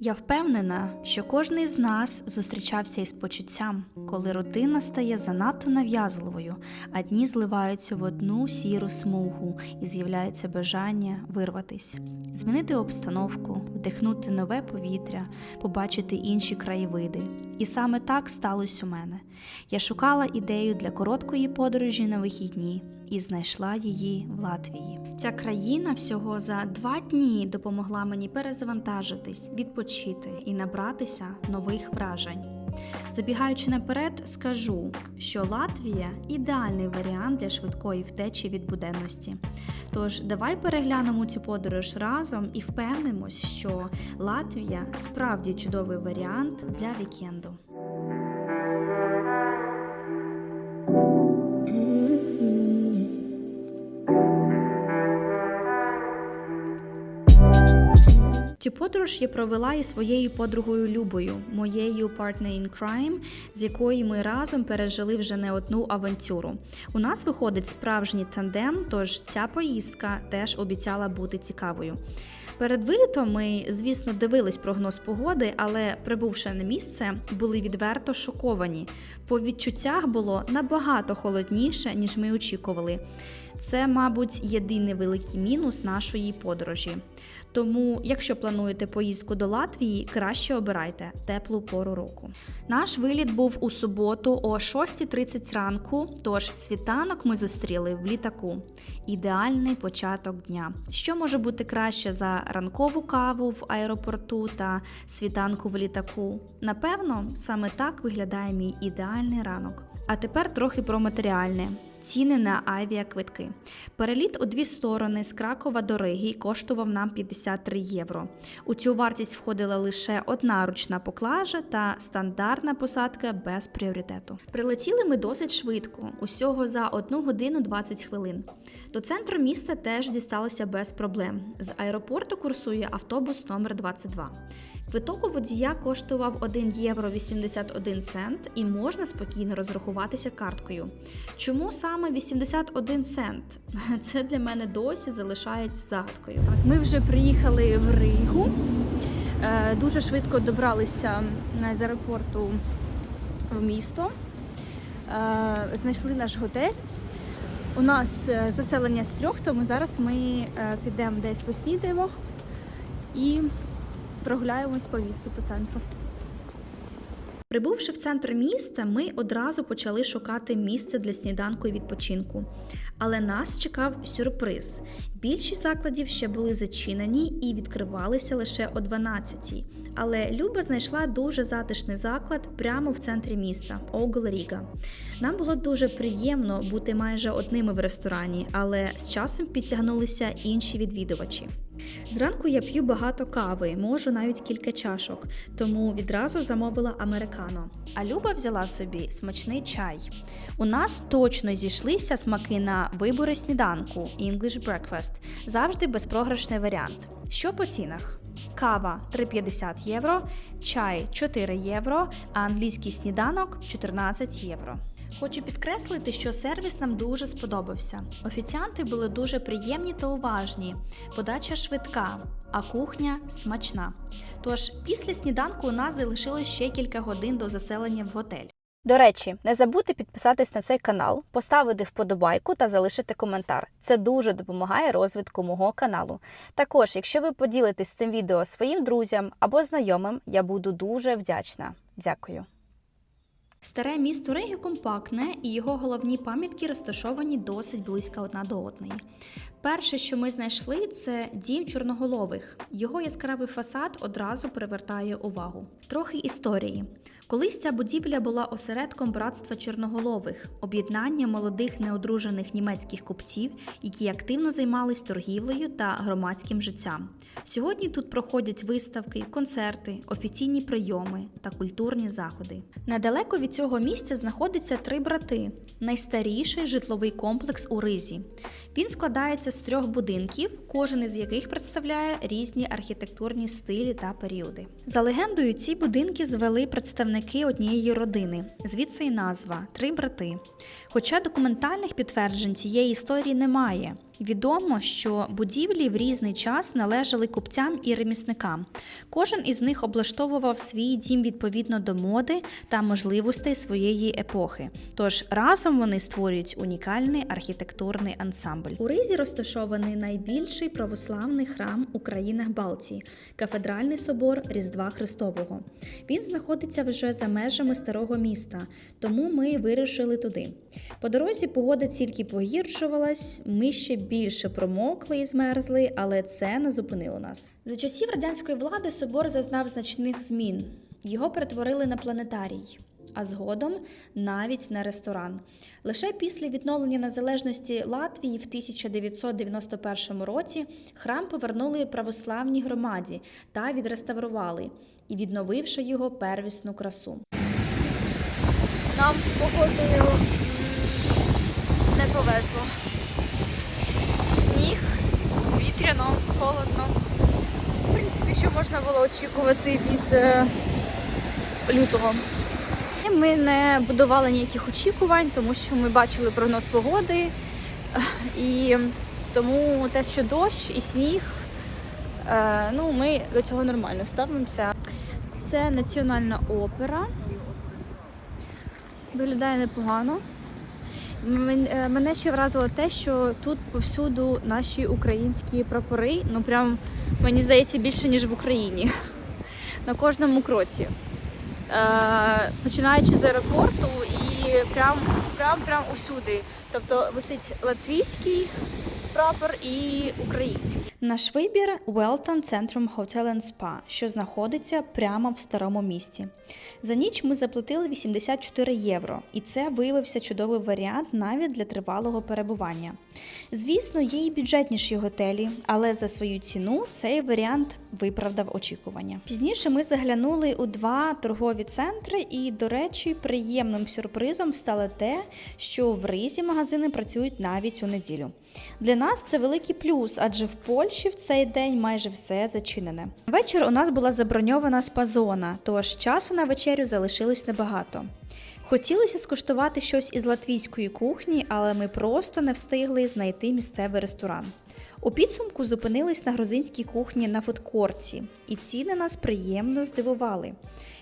Я впевнена, що кожен з нас зустрічався із почуттям, коли рутина стає занадто нав'язливою, а дні зливаються в одну сіру смугу і з'являється бажання вирватись, змінити обстановку, вдихнути нове повітря, побачити інші краєвиди. І саме так сталося у мене. Я шукала ідею для короткої подорожі на вихідні і знайшла її в Латвії. Ця країна всього за два дні допомогла мені перезавантажитись, відпочити і набратися нових вражень. Забігаючи наперед, скажу, що Латвія ідеальний варіант для швидкої втечі від буденності. Тож давай переглянемо цю подорож разом і впевнимось, що Латвія справді чудовий варіант для вікенду. Подорож я провела із своєю подругою Любою, моєю partner in crime, з якою ми разом пережили вже не одну авантюру. У нас виходить справжній тандем, тож ця поїздка теж обіцяла бути цікавою. Перед вилітом ми, звісно, дивились прогноз погоди, але прибувши на місце, були відверто шоковані. По відчуттях було набагато холодніше, ніж ми очікували. Це, мабуть, єдиний великий мінус нашої подорожі. Тому, якщо плануєте поїздку до Латвії, краще обирайте теплу пору року. Наш виліт був у суботу о 6.30 ранку, тож світанок ми зустріли в літаку. Ідеальний початок дня. Що може бути краще за ранкову каву в аеропорту та світанку в літаку? Напевно, саме так виглядає мій ідеальний ранок. А тепер трохи про матеріальне. Ціни на авіаквитки. Переліт у дві сторони з Кракова до Риги коштував нам 53 євро. У цю вартість входила лише одна ручна поклажа та стандартна посадка без пріоритету. Прилетіли ми досить швидко, усього за 1 годину 20 хвилин. До центру міста теж дісталося без проблем. З аеропорту курсує автобус номер 22. Квиток у водія коштував 1 євро 81 цент і можна спокійно розрахуватися карткою. Чому саме 81 цент? Це для мене досі залишається загадкою. Ми вже приїхали в Ригу. Е, Дуже швидко добралися з аеропорту в місто. Е, Знайшли наш готель. У нас е, заселення з трьох, тому зараз ми підемо десь поснідаємо і прогуляємось по місту по центру. Прибувши в центр міста, ми одразу почали шукати місце для сніданку і відпочинку. Але нас чекав сюрприз. Більшість закладів ще були зачинені і відкривалися лише о 12-й. Але Люба знайшла дуже затишний заклад прямо в центрі міста Огл Ріга. Нам було дуже приємно бути майже одними в ресторані, але з часом підтягнулися інші відвідувачі. Зранку я п'ю багато кави, можу навіть кілька чашок, тому відразу замовила американо. А Люба взяла собі смачний чай. У нас точно зійшлися смаки на вибори сніданку English Breakfast. Завжди безпрограшний варіант. Що по цінах? Кава 3,50 євро, чай 4 євро, а англійський сніданок 14 євро. Хочу підкреслити, що сервіс нам дуже сподобався. Офіціанти були дуже приємні та уважні, подача швидка, а кухня смачна. Тож після сніданку у нас залишилось ще кілька годин до заселення в готель. До речі, не забудьте підписатись на цей канал, поставити вподобайку та залишити коментар. Це дуже допомагає розвитку мого каналу. Також, якщо ви поділитесь цим відео своїм друзям або знайомим, я буду дуже вдячна. Дякую. Старе місто Риги компактне, і його головні пам'ятки розташовані досить близько одна до одної. Перше, що ми знайшли, це дім чорноголових. Його яскравий фасад одразу привертає увагу. Трохи історії. Колись ця будівля була осередком братства чорноголових, об'єднання молодих неодружених німецьких купців, які активно займались торгівлею та громадським життям. Сьогодні тут проходять виставки, концерти, офіційні прийоми та культурні заходи. Недалеко від цього місця знаходиться три брати найстаріший житловий комплекс у Ризі. Він складається з трьох будинків, кожен із яких представляє різні архітектурні стилі та періоди. За легендою, ці будинки звели представники однієї родини, звідси й назва три брати. Хоча документальних підтверджень цієї історії немає. Відомо, що будівлі в різний час належали купцям і ремісникам. Кожен із них облаштовував свій дім відповідно до моди та можливостей своєї епохи. Тож разом вони створюють унікальний архітектурний ансамбль. У Ризі розташований найбільший православний храм у країнах Балтії кафедральний собор Різдва Христового. Він знаходиться вже за межами старого міста, тому ми вирішили туди. По дорозі погода тільки погіршувалась, ми ще більше промокли і змерзли, але це не зупинило нас. За часів радянської влади собор зазнав значних змін. Його перетворили на планетарій. А згодом навіть на ресторан. Лише після відновлення незалежності Латвії в 1991 році храм повернули православній громаді та відреставрували, і відновивши його первісну красу. Нам з погодою не повезло. Сніг, вітряно, холодно. В принципі, що можна було очікувати від е, лютого. Ми не будували ніяких очікувань, тому що ми бачили прогноз погоди. І тому те, що дощ і сніг, е, ну, ми до цього нормально ставимося. Це національна опера. Виглядає непогано. Е, Мене ще вразило те, що тут повсюду наші українські прапори, ну прям мені здається більше ніж в Україні. На кожному кроці. Е, починаючи з аеропорту і прям, прям, прям усюди. Тобто висить латвійський прапор і український. Наш вибір Welton Centrum Hotel and Spa, що знаходиться прямо в старому місті. За ніч ми заплатили 84 євро, і це виявився чудовий варіант навіть для тривалого перебування. Звісно, є і бюджетніші готелі, але за свою ціну цей варіант виправдав очікування. Пізніше ми заглянули у два торгові центри, і, до речі, приємним сюрпризом стало те, що в Ризі магазини працюють навіть у неділю. Для нас це великий плюс, адже в Польщі в цей день майже все зачинене. Вечір у нас була заброньована спа-зона, тож часу на вечерю залишилось небагато. Хотілося скуштувати щось із латвійської кухні, але ми просто не встигли знайти місцевий ресторан. У підсумку зупинились на грузинській кухні на фудкорті, і ціни нас приємно здивували.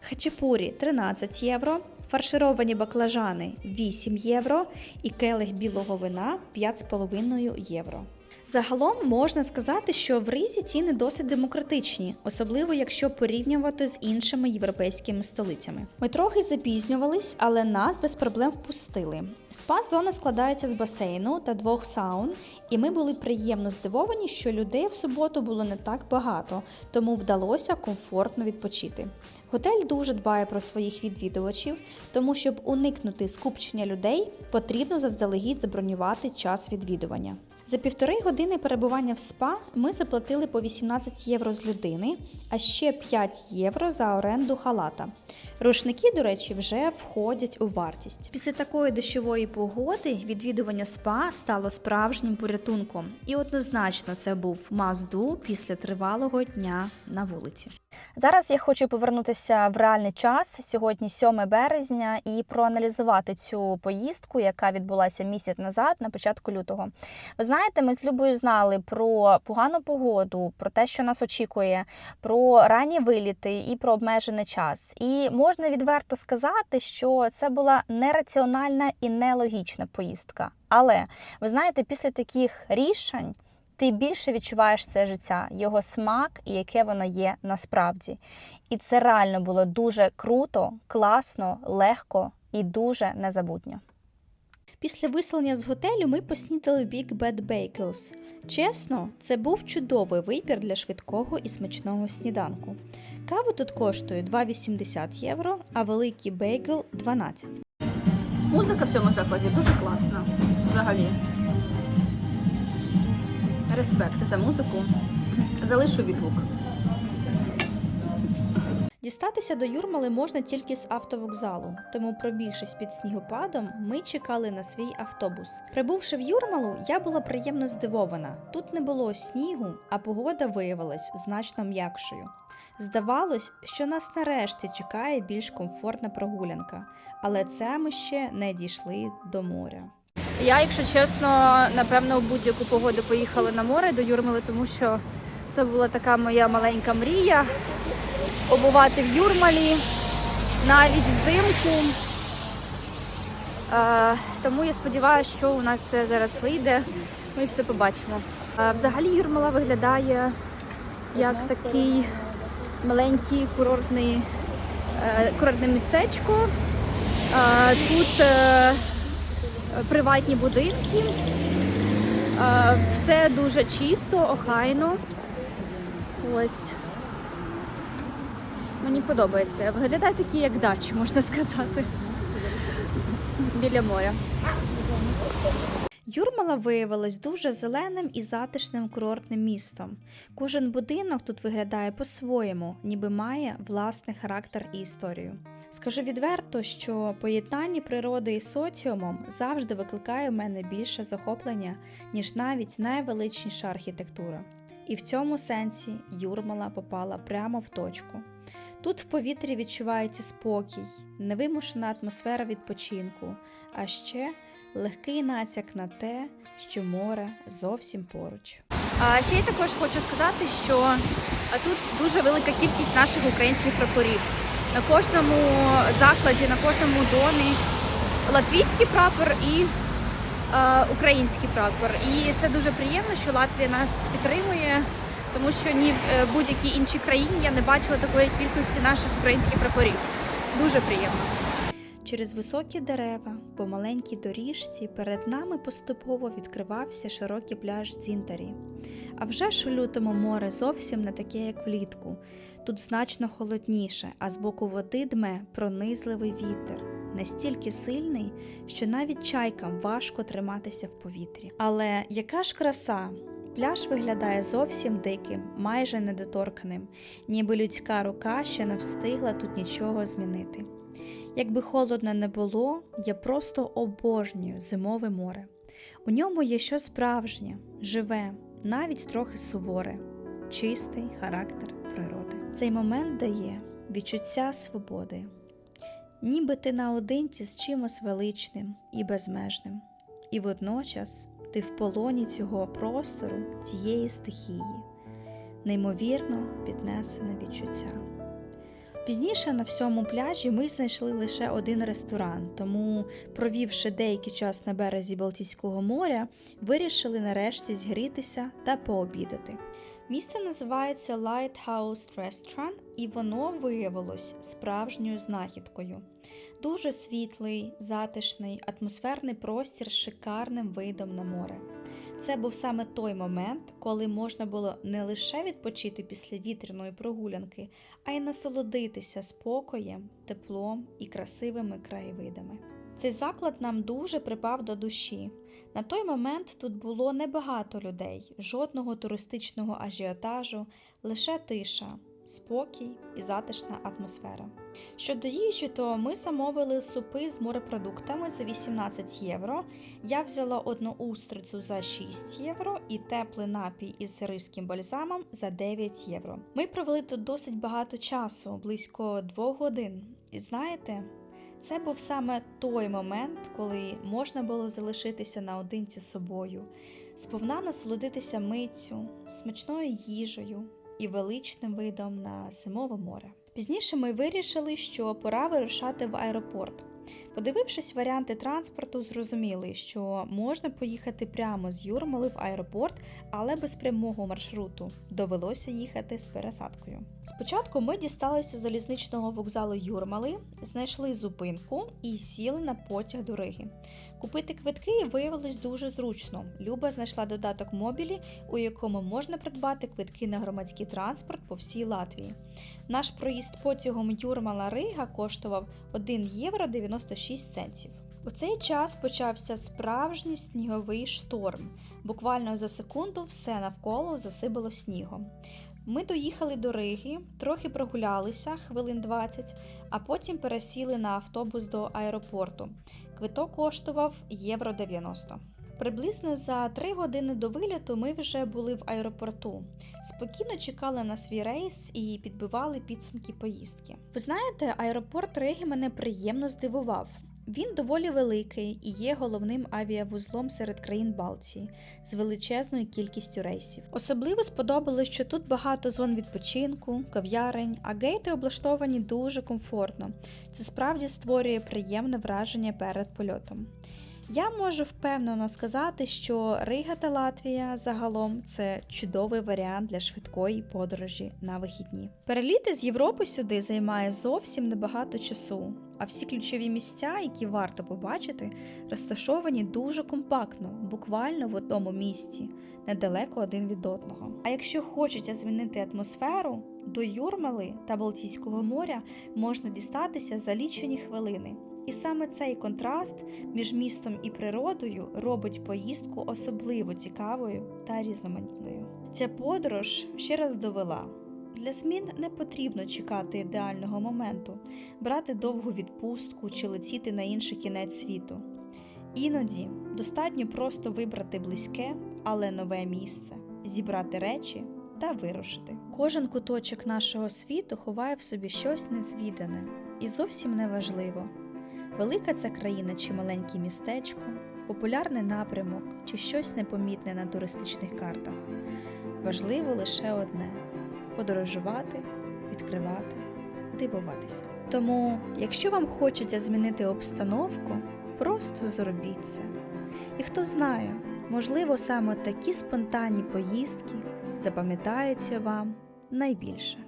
Хачапурі 13 євро, фаршировані баклажани 8 євро і келих білого вина 5,5 євро. Загалом можна сказати, що в Ризі ціни досить демократичні, особливо якщо порівнювати з іншими європейськими столицями. Ми трохи запізнювались, але нас без проблем впустили. Спа-зона складається з басейну та двох саун, і ми були приємно здивовані, що людей в суботу було не так багато, тому вдалося комфортно відпочити. Готель дуже дбає про своїх відвідувачів, тому щоб уникнути скупчення людей, потрібно заздалегідь забронювати час відвідування. За півтори години перебування в спа ми заплатили по 18 євро з людини, а ще 5 євро за оренду халата. Рушники, до речі, вже входять у вартість. Після такої дощової погоди відвідування спа стало справжнім порятунком, і однозначно це був мазду після тривалого дня на вулиці. Зараз я хочу повернутися в реальний час. Сьогодні 7 березня, і проаналізувати цю поїздку, яка відбулася місяць назад, на початку лютого. Ви знаєте, ми з Любою знали про погану погоду, про те, що нас очікує, про ранні виліти і про обмежений час. І можна відверто сказати, що це була нераціональна і нелогічна поїздка. Але ви знаєте, після таких рішень ти більше відчуваєш це життя, його смак і яке воно є насправді. І це реально було дуже круто, класно, легко і дуже незабутньо. Після виселення з готелю ми поснідали Big Bad Bagels. Чесно, це був чудовий вибір для швидкого і смачного сніданку. Кава тут коштує 2,80 євро, а великий бейгл 12. Музика в цьому закладі дуже класна. Взагалі. Респект за музику. Залишу відгук. Дістатися до Юрмали можна тільки з автовокзалу, тому пробігшись під снігопадом, ми чекали на свій автобус. Прибувши в Юрмалу, я була приємно здивована. Тут не було снігу, а погода виявилась значно м'якшою. Здавалось, що нас нарешті чекає більш комфортна прогулянка, але це ми ще не дійшли до моря. Я, якщо чесно, напевно, в будь-яку погоду поїхала на море до Юрмали, тому що це була така моя маленька мрія побувати в Юрмалі навіть взимку. Е, тому я сподіваюся, що у нас все зараз вийде. Ми все побачимо. Е, взагалі Юрмала виглядає як такий маленький курортний, е, курортне містечко. Тут приватні будинки. Е, Все дуже чисто, охайно. Ось. Мені подобається. Виглядає такі, як дачі, можна сказати. Біля моря. Юрмала виявилась дуже зеленим і затишним курортним містом. Кожен будинок тут виглядає по-своєму, ніби має власний характер і історію. Скажу відверто, що поєднання природи і соціумом завжди викликає в мене більше захоплення, ніж навіть найвеличніша архітектура. І в цьому сенсі Юрмала попала прямо в точку. Тут в повітрі відчувається спокій, невимушена атмосфера відпочинку, а ще легкий натяк на те, що море зовсім поруч. А ще я також хочу сказати, що тут дуже велика кількість наших українських прапорів. На кожному закладі, на кожному домі латвійський прапор і е, український прапор. І це дуже приємно, що Латвія нас підтримує, тому що ні в е, будь-якій іншій країні я не бачила такої кількості наших українських прапорів. Дуже приємно. Через високі дерева, по маленькій доріжці перед нами поступово відкривався широкий пляж Дзінтарі. А вже ж у лютому море зовсім не таке, як влітку. Тут значно холодніше, а з боку води дме пронизливий вітер, настільки сильний, що навіть чайкам важко триматися в повітрі. Але яка ж краса! Пляж виглядає зовсім диким, майже недоторканим, ніби людська рука ще не встигла тут нічого змінити. Якби холодно не було, я просто обожнюю зимове море. У ньому є щось справжнє, живе, навіть трохи суворе, чистий характер природи. Цей момент дає відчуття свободи, ніби ти наодинці з чимось величним і безмежним, і водночас ти в полоні цього простору, цієї стихії, неймовірно піднесене відчуття. Пізніше на всьому пляжі ми знайшли лише один ресторан, тому, провівши деякий час на березі Балтійського моря, вирішили нарешті згрітися та пообідати. Місце називається Lighthouse Restaurant, і воно виявилось справжньою знахідкою. Дуже світлий, затишний, атмосферний простір з шикарним видом на море. Це був саме той момент, коли можна було не лише відпочити після вітряної прогулянки, а й насолодитися спокоєм, теплом і красивими краєвидами. Цей заклад нам дуже припав до душі. На той момент тут було небагато людей, жодного туристичного ажіотажу, лише тиша, спокій і затишна атмосфера. Щодо їжі, то ми замовили супи з морепродуктами за 18 євро. Я взяла одну устрицю за 6 євро і теплий напій із ризьким бальзамом за 9 євро. Ми провели тут досить багато часу, близько 2 годин. І знаєте, це був саме той момент, коли можна було залишитися наодинці з собою, сповна насолодитися митцю, смачною їжею і величним видом на зимове море. Пізніше ми вирішили, що пора вирушати в аеропорт. Подивившись варіанти транспорту, зрозуміли, що можна поїхати прямо з Юрмали в аеропорт, але без прямого маршруту. Довелося їхати з пересадкою. Спочатку ми дісталися залізничного вокзалу Юрмали, знайшли зупинку і сіли на потяг до Риги. Купити квитки виявилось дуже зручно. Люба знайшла додаток мобілі, у якому можна придбати квитки на громадський транспорт по всій Латвії. Наш проїзд потягом Юрмала Рига коштував 1 євро 96 центів. У цей час почався справжній сніговий шторм. Буквально за секунду все навколо засипало снігом. Ми доїхали до Риги, трохи прогулялися хвилин 20, а потім пересіли на автобус до аеропорту. Квиток коштував євро 90. Приблизно за три години до виліту ми вже були в аеропорту. Спокійно чекали на свій рейс і підбивали підсумки поїздки. Ви знаєте, аеропорт Риги мене приємно здивував. Він доволі великий і є головним авіавузлом серед країн Балтії з величезною кількістю рейсів. Особливо сподобалось, що тут багато зон відпочинку, кав'ярень, а гейти облаштовані дуже комфортно. Це справді створює приємне враження перед польотом. Я можу впевнено сказати, що Рига та Латвія загалом це чудовий варіант для швидкої подорожі на вихідні. Переліти з Європи сюди займає зовсім небагато часу, а всі ключові місця, які варто побачити, розташовані дуже компактно, буквально в одному місці, недалеко один від одного. А якщо хочеться змінити атмосферу, до Юрмали та Балтійського моря можна дістатися за лічені хвилини. І саме цей контраст між містом і природою робить поїздку особливо цікавою та різноманітною. Ця подорож ще раз довела. Для змін не потрібно чекати ідеального моменту, брати довгу відпустку чи летіти на інший кінець світу. Іноді достатньо просто вибрати близьке, але нове місце, зібрати речі та вирушити. Кожен куточок нашого світу ховає в собі щось незвідане і зовсім неважливо. Велика ця країна чи маленьке містечко, популярний напрямок чи щось непомітне на туристичних картах. Важливо лише одне подорожувати, відкривати, дивуватися. Тому, якщо вам хочеться змінити обстановку, просто зробіть це. І хто знає, можливо, саме такі спонтанні поїздки запам'ятаються вам найбільше.